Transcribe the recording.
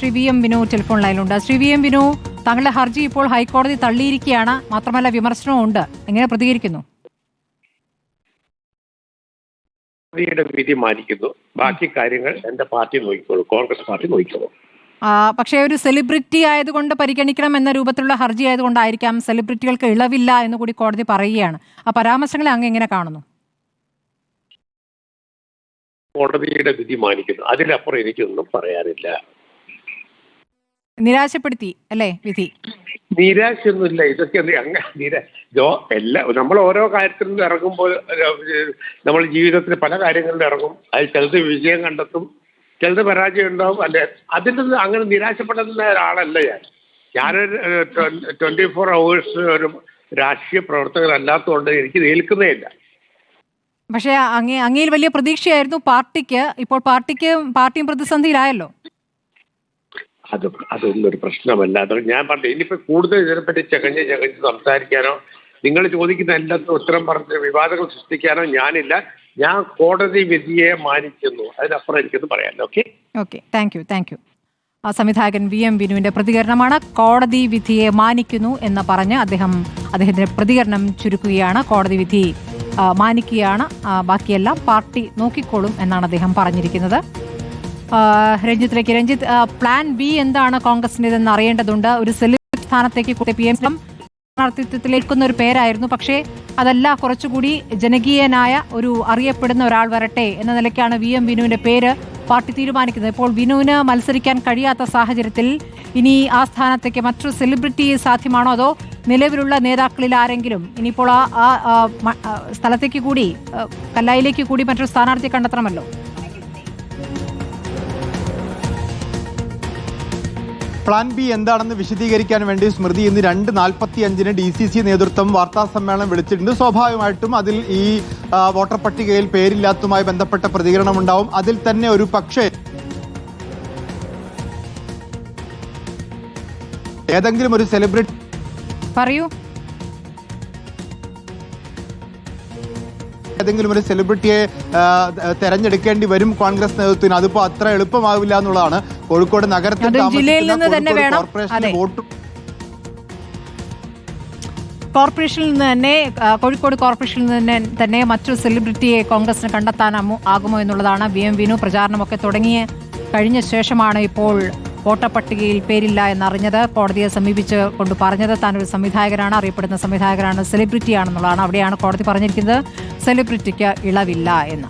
Shri V M Vinu telephone ലൈനിലുണ്ട്. Shri V M Vinu താങ്കളുടെ ഹർജി ഇപ്പോൾ ഹൈക്കോടതി തള്ളിയിരിക്കുകയാണ്. മാത്രമല്ല വിമർശനവും ഉണ്ട് എങ്ങനെ പ്രതികരിക്കുന്നു? കോടതിയുടെ വിധി മാനിക്കുന്നു. ബാക്കി കാര്യങ്ങൾ എന്റെ പാർട്ടി നോക്കിക്കോളൂ. കോൺഗ്രസ് പാർട്ടി നോക്കിക്കോളൂ. പക്ഷേ ഒരു സെലിബ്രിറ്റി ആയതുകൊണ്ട് പരിഗണിക്കണം എന്ന രൂപത്തിലുള്ള ഹർജി ആയതുകൊണ്ടായിരിക്കാം സെലിബ്രിറ്റികൾക്ക് ഇളവില്ല എന്ന് കൂടി കോടതി പറയുകയാണ്. ആ പരാമർശങ്ങളെ അങ്ങ് എങ്ങനെ കാണുന്നു? കോടതിയുടെ വിധി മാനിക്കുന്നു. അതിലപ്പുറം എനിക്കൊന്നും പറയാനില്ല. നിരാശപ്പെടുത്തി അല്ലേ വിധി? നിരാശയൊന്നുമില്ല. ഇതൊക്കെ നിരാ ജോ എല്ലാ നമ്മൾ ഓരോ കാര്യത്തിൽ നിന്ന് ഇറങ്ങുമ്പോൾ നമ്മൾ ജീവിതത്തിൽ പല കാര്യങ്ങളിൽ ഇറങ്ങും. അതിൽ ചിലത് വിജയം കണ്ടെത്തും. ചിലത് പരാജയം ഉണ്ടാവും. അല്ലെ അതിന്റെ അങ്ങനെ നിരാശപ്പെടുന്ന ഒരാളല്ല ഞാൻ. ഞാനൊരു ട്വന്റി ഫോർ അവേഴ്സ് ഒരു രാഷ്ട്രീയ പ്രവർത്തകരല്ലാത്തതുകൊണ്ട് എനിക്ക് ഏൽക്കുന്നേ ഇല്ല പക്ഷേ അങ്ങേ അങ്ങയിൽ വലിയ പ്രതീക്ഷയായിരുന്നു പാർട്ടിക്ക്. ഇപ്പോൾ പാർട്ടിക്ക് പാർട്ടിയും പ്രതിസന്ധിയിലായല്ലോ. അത് അതൊന്നും ഒരു പ്രശ്നമല്ല. അത് ഞാൻ പറഞ്ഞു ഇനിയിപ്പോ കൂടുതൽ ഇതിനെപ്പറ്റി ചകഞ്ഞ് ചകഞ്ഞ് സംസാരിക്കാനോ നിങ്ങൾ ചോദിക്കുന്ന എല്ലാത്തിനും ഉത്തരം പറഞ്ഞ് വിവാദങ്ങൾ സൃഷ്ടിക്കാനോ ഞാനില്ല. ഞാൻ കോടതി വിധിയെ മാനിക്കുന്നു. അതിനപ്പുറം എനിക്കൊന്ന് പറയാമല്ലോ okay? Okay thank you thank you ആ സംവിധായകൻ വി എം വിനുവിന്റെ പ്രതികരണമാണ് കോടതി വിധിയെ മാനിക്കുന്നു എന്ന് പറഞ്ഞ് അദ്ദേഹം അദ്ദേഹത്തിന്റെ പ്രതികരണം ചുരുക്കുകയാണ്. കോടതി വിധി മാനിക്കുകയാണ്. ബാക്കിയെല്ലാം പാർട്ടി നോക്കിക്കോളും എന്നാണ് അദ്ദേഹം പറഞ്ഞിരിക്കുന്നത്. രഞ്ജിത്തിലേക്ക്. രഞ്ജിത്ത് പ്ലാൻ ബി എന്താണ് കോൺഗ്രസിന്റെതെന്ന് അറിയേണ്ടതുണ്ട്? ഒരു സെലിബ്രിറ്റി സ്ഥാനത്തേക്ക് പി എം സ്ഥാനാർത്ഥിത്വത്തിലേക്കുന്ന ഒരു പേരായിരുന്നു. പക്ഷേ അതല്ല കുറച്ചുകൂടി ജനകീയനായ ഒരു അറിയപ്പെടുന്ന ഒരാൾ വരട്ടെ എന്ന നിലയ്ക്കാണ് വി എം വിനുവിന്റെ പേര് പാർട്ടി തീരുമാനിക്കുന്നത്. ഇപ്പോൾ വിനുവിന് മത്സരിക്കാൻ കഴിയാത്ത സാഹചര്യത്തിൽ ഇനി ആ സ്ഥാനത്തേക്ക് മറ്റൊരു സെലിബ്രിറ്റി സാധ്യമാണോ അതോ നിലവിലുള്ള നേതാക്കളിൽ ആരെങ്കിലും? ഇനിയിപ്പോൾ ആ, സ്ഥലത്തേക്ക് കൂടി കല്ലായിലേക്ക് കൂടി മറ്റൊരു സ്ഥാനാർത്ഥിയെ കണ്ടെത്തണമല്ലോ. പ്ലാൻ ബി എന്താണെന്ന് വിശദീകരിക്കാൻ വേണ്ടി സ്മൃതി ഇന്ന് രണ്ട് നാൽപ്പത്തി അഞ്ചിന് ഡി സി സി നേതൃത്വം വാർത്താ സമ്മേളനം വിളിച്ചിട്ടുണ്ട്. സ്വാഭാവികമായിട്ടും അതിൽ ഈ വോട്ടർ പട്ടികയിൽ പേരില്ലാത്തതുമായി ബന്ധപ്പെട്ട പ്രതികരണം ഉണ്ടാവും അതിൽ തന്നെ ഒരു പക്ഷേ ഏതെങ്കിലും ഒരു സെലിബ്രിറ്റി പറയൂ. ഏതെങ്കിലും ഒരു സെലിബ്രിറ്റിയെ തെരഞ്ഞെടുക്കേണ്ടി വരും കോൺഗ്രസ് നേതൃത്വത്തിന് അതിപ്പോ അത്ര എളുപ്പമാവില്ല എന്നുള്ളതാണ്. കോഴിക്കോട് നഗരത്തിൽ വോട്ട്. കോർപ്പറേഷനിൽ നിന്ന് തന്നെ കോഴിക്കോട് കോർപ്പറേഷനിൽ നിന്ന് തന്നെ തന്നെ മറ്റൊരു സെലിബ്രിറ്റിയെ കോൺഗ്രസിന് കണ്ടെത്താനാമോ ആകുമോ എന്നുള്ളതാണ് വി എം വിനു പ്രചാരണമൊക്കെ തുടങ്ങിയ കഴിഞ്ഞ ശേഷമാണ് ഇപ്പോൾ വോട്ടപ്പട്ടികയിൽ പേരില്ല എന്നറിഞ്ഞത്. കോടതിയെ സമീപിച്ച് കൊണ്ട് പറഞ്ഞത് താൻ ഒരു സംവിധായകനാണ് അറിയപ്പെടുന്ന സംവിധായകനാണ് സെലിബ്രിറ്റിയാണെന്നുള്ളതാണ് അവിടെയാണ് കോടതി പറഞ്ഞിരിക്കുന്നത്. സെലിബ്രിറ്റിക്ക് ഇളവില്ല എന്ന്.